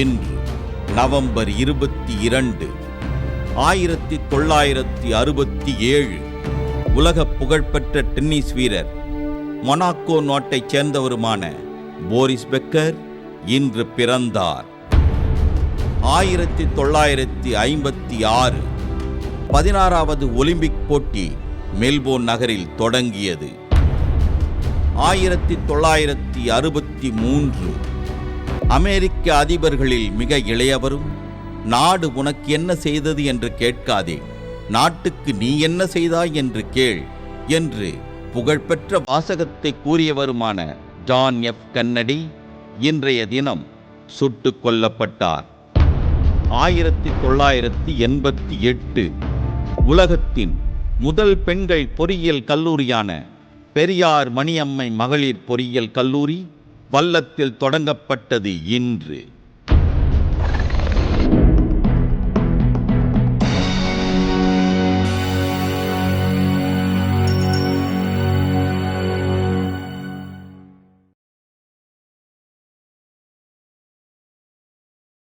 இன்று நவம்பர் இருபத்தி இரண்டு ஆயிரத்தி தொள்ளாயிரத்தி அறுபத்தி ஏழு உலக புகழ்பெற்ற டென்னிஸ் வீரர் மொனாக்கோ நாட்டைச் சேர்ந்தவருமான போரிஸ் பெக்கர் இன்று பிறந்தார். ஆயிரத்தி தொள்ளாயிரத்தி ஐம்பத்தி ஆறு பதினாறாவது ஒலிம்பிக் போட்டி மெல்போர்ன் நகரில் தொடங்கியது. ஆயிரத்தி தொள்ளாயிரத்தி அறுபத்தி மூன்று அமெரிக்க அதிபர்களில் மிக இளையவரும் நாடு உனக்கு என்ன செய்தது என்று கேட்காதே நாட்டுக்கு நீ என்ன செய்தாய் என்று கேள் என்று புகழ்பெற்ற வாசகத்தை கூறியவருமான ஜான் எஃப். கன்னடி இன்றைய தினம் சுட்டுக் கொல்லப்பட்டார். ஆயிரத்தி தொள்ளாயிரத்தி எண்பத்தி எட்டு உலகத்தின் முதல் பெண்கள் பொறியியல் கல்லூரியான பெரியார் மணியம்மை மகளிர் பொறியியல் கல்லூரி வல்லத்தில் தொடங்கப்பட்டது இன்று.